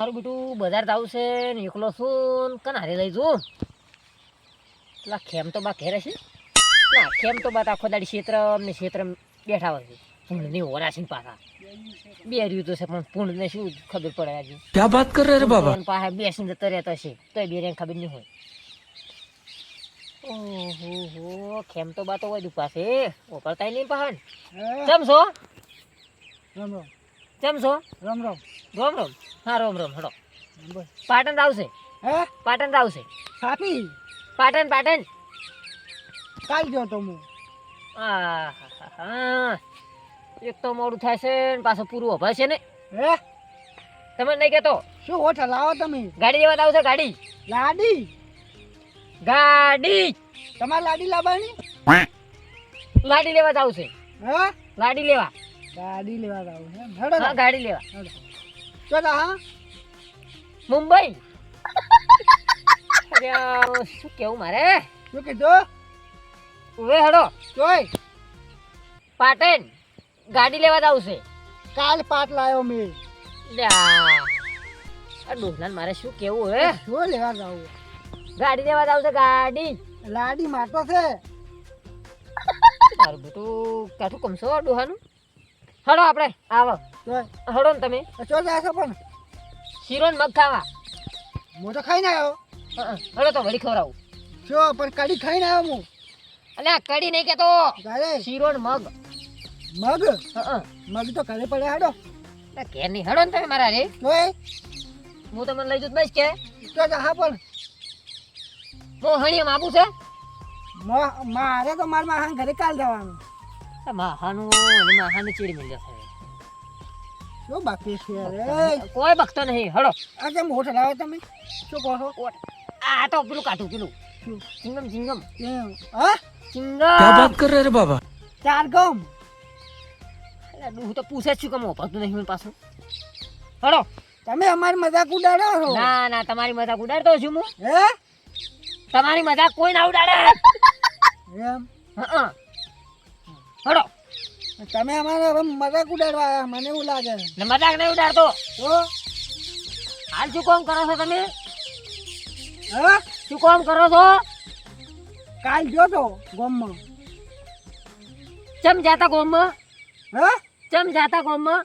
મારું બીટું બજાર જ આવશે ને એકલો છું કન હારે લઈ જઉં પેલા ખેમ તો બા ઘેર હશે ના ખેમ તો બા આખો દાડી ક્ષેત્રમ ને ક્ષેત્રમ બેઠા હોય પૂંડની ઓરા છે પાછા. બે રહ્યું તો છે પણ પૂંડને શું ખબર પડે આજે? ક્યાં વાત કરે રે બાબા? પાસે બેસીને જતો રહેતો છે. તોય બેરે ખબર નહીં હોય. ઓહો ખેમ તો બા તો હોય દુપાસે ઓપરતાય નહીં પહાડ કેમ છો? રામ રામ ચમ છો? રામ રામ. રોમ રોમ. હા રોમ રોમ હડો. પાટણ આવશે. હે? પાટણ આવશે. સાથી પાટણ પાટણ. કાલ જો તો હું. હા એક તો મોડું થાય છે ને પાછો પૂરું અભાય છે ને. હે? તમે નહીં કહેતો શું ઓછા લાવો તમે? ગાડી લેવા આવશે ગાડી? લાડી? ગાડી. તમારે લાડી લાવવાની? લાડી લેવા આવશે હે? લાડી લેવા. ગાડી લેવા જાવ હે હેડો હા ગાડી લેવા. હેડો. તો હા. મુંબઈ? અરે શું કેવું મારે? શું કીધું? ઉવે હડો. ચોય પાટણ ગાડી લેવા જ આવશે કાલ પાટ લાવ્યો મેં. લ્યા. આ. ડોહલાને મારે શું કેવું હે? શું લેવા જાવ? ગાડી લેવા જ આવશે ગાડી. લાડી મારતો છે. મારું બધું કાઠું કમશો ડોહાનું? હડો આપણે આવો. હડો ને તમે. ચો જાય છે પણ? શીરો ને મગ ખાવા. હું તો ખાઈને આવ્યો. હડો તો વળી ખવડાવું. જો પણ કઢી ખાઈને આવ્યો હું. અલ્યા કઢી નહીં કેતો. શીરો ને મગ. મગ. મગ તો ઘરે પડે હડો. કે ઘેર નહીં હડો ને તમે મારા રે. હું તમને લઈ જઉં બસ કે. ચો હા પણ. હું હણીએ માબુ છે? મા- મારે તો મારા ઘરે કાલ જવાનું. માહાનું અને માહાની ચીડ મિલે છે શું બાકી છે અરે કોઈ બકતો નહીં હળો. આ કેમ હોઠ લાવે તમે? શું કહો છો? આ તો પેલું કાઢું પેલું. Chewing gum chewing gum. હા? Chewing gum. ક્યાં વાત કર રે બાબા? ચાર ગમ. હું તો પૂછે છું કે હું ભગતું નહીં પાછું. હળો. તમે અમારી મજાક ઉડાડો છો? ના ના તમારી મજાક ઉડાડતો છું હું. હે? તમારી મજાક કોઈ ના ઉડાડે. એમ? હા. હડો. તમે અમારે હવે મજાક ઉડાડવા આવ્યા મને એવું લાગે ને મજાક નહીં ઉડાડતો. તો? હાલ શું કોમ કરો છો તમે? હા? શું કોમ કરો છો? કાલ જો તો ગોમમાં. ચમ જાતા ગોમમાં? હા? ચમ જાતા ગોમમાં?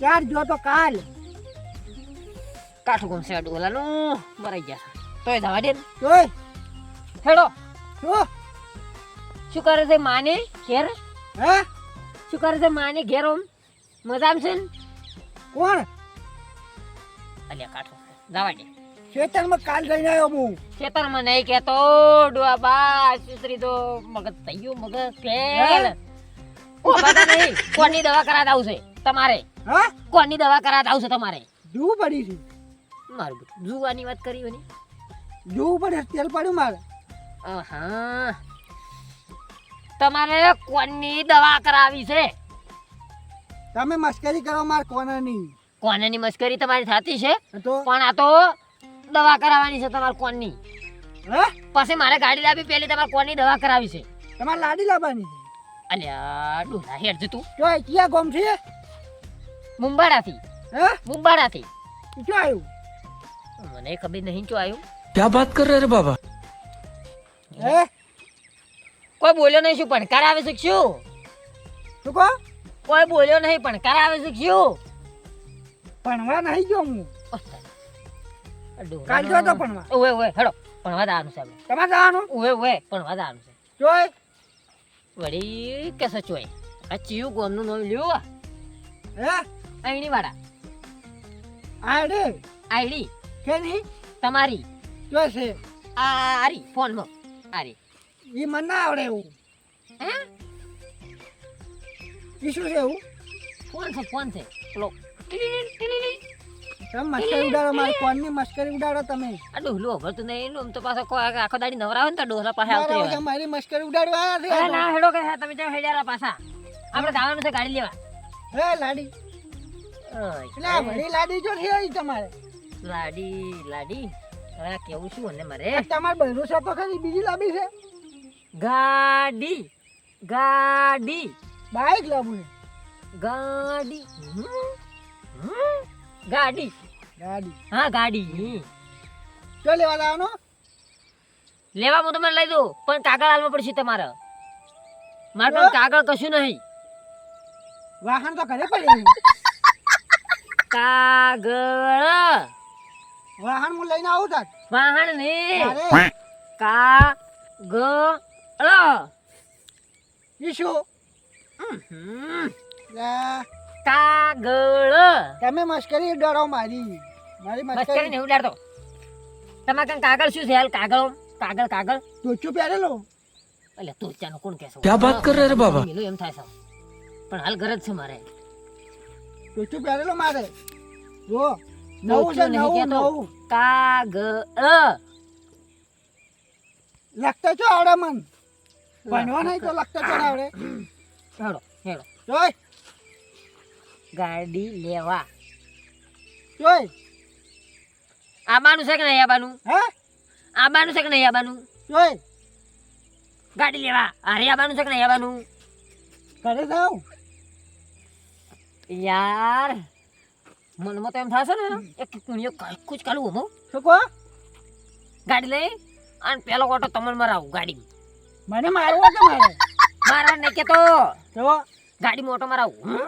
ચાર જો તો કાલ. કાઠું ગોમ છે ડોલાનું મરાઈ ગયા તોય જવા દે. તોય? હેડો. શું શું કરે છે માને? ઘેર? હે? શું કરે છે? માને ઘેર ઓમ મજામ છે ને? કોણ? અલ્યા કાઠો. જવા દે. ખેતરમાં કાલ જઈને આવ્યો હું. ખેતરમાં નહીં કહેતો. ડોવા બા સુસરી તો મગજ થઈ ગયું મગજ ફેલ. ઓ બધા નહીં. કોની દવા કરાત આવશે તમારે? હા? કોની દવા કરાત આવશે તમારે? જુ પડી છે. મારું બેટું જુવાની વાત કરી હોય જુ પડે તેલ પડ્યું મારે. હા. તમારે કોની દવા કરાવી છે? તમે મશ્કરી કરો માર કોનાની. કોનાની મશ્કરી તમારી થતી છે? પણ આ તો દવા કરાવવાની છે તમારે કોનની. હે? પછી મારે ગાડી લાવી પેલી તમારે કોની દવા કરાવી છે? તમારે લાડી લાવવાની અલ્યા ડોલા હેડ જ તું જો ક્યાં ગોમ છે? મુંબાડાથી. હે? મુંબાડાથી. ક્યાં આવ્યું? મને ખબર નહીં જો આવ્યું. ક્યાં બાત કર રે બાબા? હે? કોઈ બોલ્યો નહીં શું પણ આવે છે શું? શું કહો? કોઈ બોલ્યો નહીં પણ આવે છે શું? ભણવા નહીં ગયો હું. કાલ જો તો ભણવા. ઓવે ઓવે હેડો ભણવા જવાનું છે તમારે જવાનું? ઓવે ઓવે ભણવા જવાનું છે. જોય વળી કે સચોય આ ચિયું ગોમનું નામ લ્યો હે? આઈડી વાળા આઈડી આઈડી કેની? તમારી. જો છે. આ આરી ફોનમાં. આરી. એ મને ના આવડે એવું. હે? એ શું છે એવું? ફોન છે કોણ છે. પેલો તમે મસ્કરી ઉડાડો મારી ફોનની મસ્કરી ઉડાડો તમે. આ ડોહલું ભરતું નહીં એનું તો પાછો આખો દાડી નવરા હોય ને તો ડોહલા પાસે આવતો મારા મસ્કરી ઉડાડવા ના હેડો કે તમે હેડ્યારા પાછા. આપણે જવાનું છે ગાડી લેવા. હે લાડી. એટલે વળી લાડી જો છે તમારે. લાડી લાડી. હવે કેવું શું અને મારે? તમારે બહેરું છે તો ખરી બીજી લાંબી છે. ગાડી ગાડી. બાઈક લાવું ને. ગાડી ગાડી. ગાડી. હા ગાડી. જો લેવા લાવવાનો લેવા હું તમને લઈ દઉં પણ કાગળ હાલવા પડશે તમારે. મારે કાગળ કશું નહીં. વાહન તો ઘરે પડ્યું કાગળ. વાહન હું લઈને આવું તાર. વાહન ને કા કાગળ. અલા ઈશુ. કાગળ. તમે મશ્કરી ડરો મારી. મારી મશ્કરી નહીં ઉડાડતો. તમારે કંઈ કાગળ શું છે? કાગળ કાગળ કાગળ. તોચું પહેરેલો? એટલે તોચાનો કોણ કહેશો? ક્યાં વાત કર રે બાબા? એમ થાય છે. પણ હાલ ગરજ છે મારે. તોચું પહેરેલો મારે? જો નવું છે નવું નવું. કાગળ. લખતો છો આવડે મને ભણવા નહીં તો લખતા છો આવડે. હેડો હેડો. જોય ગાડી લેવા. જોઈ. આબાનું છે કે નહીં આબાનું? હે? આબાનું છે કે નહીં આબાનું? જોઈ. ગાડી લેવા. અરે આબાનું છે કે નહીં આબાનું? ઘરે જાઉં. યાર મનમાં તો એમ થશે ને એક કુણિયો કુછ કાલું હમો શું કહો? ગાડી લઈ અને પેલો ઓટો તમને મરાવું ગાડી મને મારવો છે મારે. મારા ને કે તો જો ગાડી મોટો મરાવું.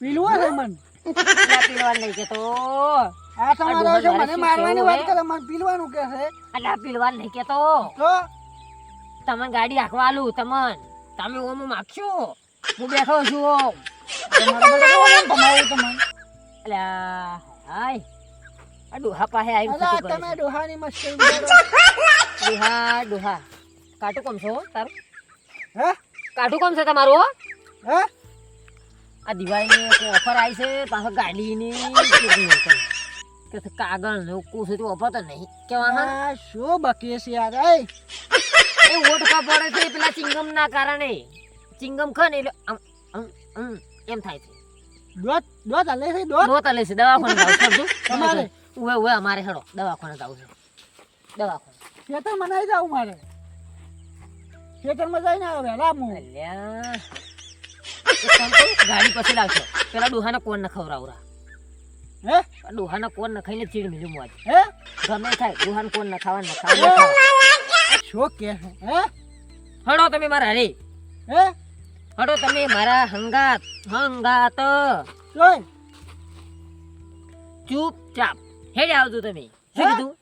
પીલવો છે મન. પીલવા નહીં કેતો. આ તમારો છે મને મારવાની વાત કરે મને પીલવાનું કે છે. અલા પીલવા નહીં કે તો તમને ગાડી રાખવા આલું તમને. તમે ઓમ માગશો હું બેઠો છું ઓમ. તમારો તમને એટલે હાય. આ ડોહા પાસે અલા તમે ડોહાની મસ્કરી ડોહા ડોહા. કાટું કોમ છો તારું? હે? કાટું કોમ છે તમારું હો? આ દિવાળીની ઓફર આવી છે પાછો ગાડીની કે કાગળ ને કું છે ઓફર તો નહીં. કેવા હા શું બકીએ છે યાર એ એ ઓટ કા પડે છે પેલા ચિંગમ ના કારણે. ચિંગમ ખા ને એટલે આમ, એમ થાય છે. દોત દોત આલે છે દોત? દોત આલે છે દવાખાને જાવ સમજો તમારે? ઉવે ઉવે અમારે હેડો દવાખાને જાવ છે. દવાખાને. કે તો મનાઈ જાવ મારે. ખેતરમાં જઈને વહેલા હું ગાડી પછી લાવશો પેલા ડોહાના કોણ ન ખવડાવરા હે? ડોહાના કોણ ન ખાઈને ચીડ મિલું મોજ હે? ગમે થાય ડોહાન કોણ ન ખાવા ન ખાવા શું કે? હે? હડો તમે મારા રે. હે? હડો તમે મારા હંગાત હંગાત. ચૂપચાપ. હેડે આવજો તમે. શું કીધું?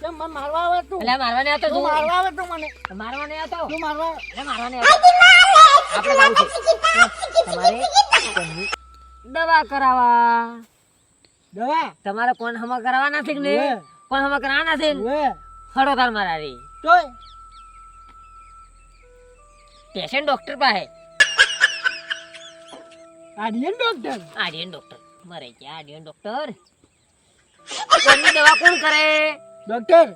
કેમ મને મારવા આવે તું? એટલે મારવા નહીં આવતો તું તું. મારવા આવે તું મને? મારવા નહીં આવતો. તું મારવા એટલે મારવા નહીં આપણે જાવું છે. તમારે દવા કરાવવા દવા? તમારે કોણ હમા કરાવવાના છે ને કોણ હમા કરાવવાના છે હડો તાર મારા રે પેશન્ટ ડોક્ટર પાસે. આડિયન ડોક્ટર આડિયન ડોક્ટર મરે કે આડિયન ડોક્ટર કોણની દવા કોણ કરે? ડોક્ટર?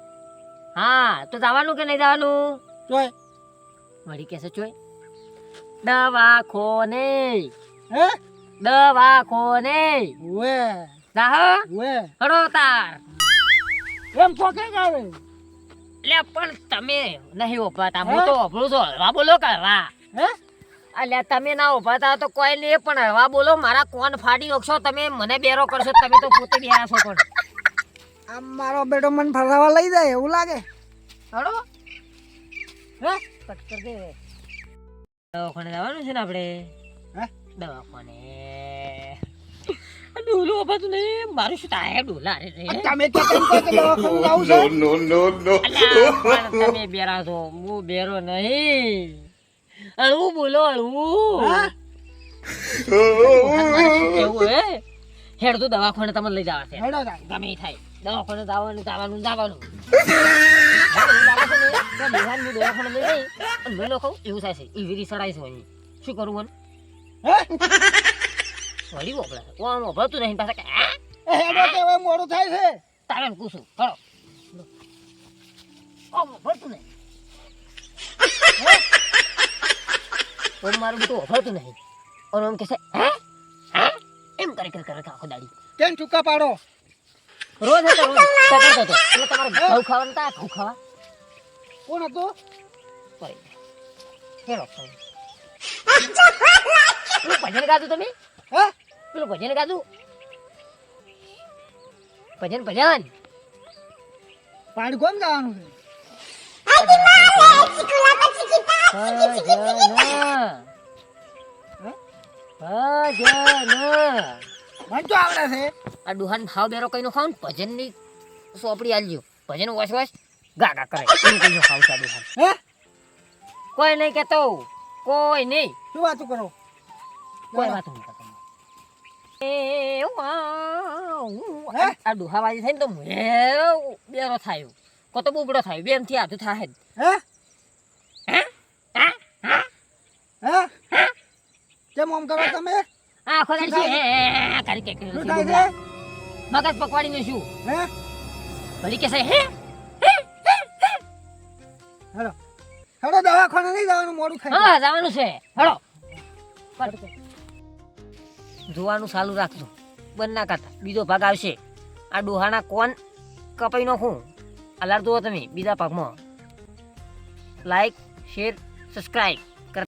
હા તો જવાનું કે નહીં જવાનું? જોઈ વળી કેસે ચોય. દવા ખોને હે? દવા ખોને ઓએ જાહ ઓએ. હડો તાર. એમ પોકે ગાવે લે પણ તમે નહીં ઉભાતા હું તો ઉભરું છું. હળવા બોલો કરવા હે? અલ્યા તમે ના ઉભાતા તો કોઈ નહીં પણ હળવા બોલો. મારા કોન ફાડી નાખશો. તમે મને બેરો કરશો તમે તો પોતે બેરા છો પણ. આમ મારો બેટો મને ફરવા લઈ જાય એવું લાગે. હળો. હે કટ કર દે. દવાખાને જવાનું છે ને આપણે. હે? દવાખાને. ડોલો ઉભાતું નહીં. મારું શું થાય? ડોલા રે રે. તમે કે કેમ કે દવાખાને જાવ છો? નો નો નો તમે બેરા છો. હું બેરો નહીં. અળવું બોલો અળવું કેવું હે? હેડ તો દવાખાને તમને લઈ જવા છે. હેડો તમે થાય. દવાખાને જવાનું જવાનું જવાનું. મને એવું લાગે છે ને કે નિહાન હું દવાખાને લઈ જઈ અને મેં લોકો એવું થાય છે એવી રીત સડાય છે શું કરું વળી વપરાય ઓમ વપરાતું નહીં પાછા કે કે મોડું થાય છે. એમ ઓમ વપરાતું નહીં? ઓમ મારું બધું વપરાતું નહીં. ઓમ કહેશે હે? હે? એમ કરે કરે આખો દાડી. કેમ ચૂકા પાડો? રોજ હતો રોજ. પકડતો હતો. એટલે તમારે ઘઉં ખાવાનું તા ઘઉં ખાવા. કોણ હતું? પડી હેડો પેલું ભજન ગાતું તમે? હે? પેલું ભજન ગાતું ભજન ભજન. પાડ કોમ ગાવાનું છે? ભજન. ભજન. મને તો આવડે છે. આ ડુહાન ભાવ બેરો કઈનો ખાવ ને ભજનની સોપડી આલજો. ભજન વસ વસ ગા ગા કરે એવું કઈનો ખાવ છે ડુહાન. હે? કોઈ નહીં કેતો કોઈ નહીં. શું વાતું કરો? કોઈ વાત નહીં કરતો એ આ ડુહાવાજી થાય ને તો મુએ બેરો થાય. કો તો બુબડો થાય. બેમથી આધું થાય હે? હે? હે? કેમ આમ કરો તમે? આ ખોદાડી છે? હે, હે, કરી કે શું થાય છે? મગજ પકવાડીને શું હે? ભલી કે હે? હેડો હેડો દવાખાને નહીં જવાનું મોડું થાય હા જવાનું છે. હળો જોવાનું ચાલુ રાખજો. બંધ ના કરતા બીજો ભાગ આવશે. આ ડોહાના કોન કપાઈ નાખું. અલાર જુઓ તમે બીજા ભાગમાં. Like share subscribe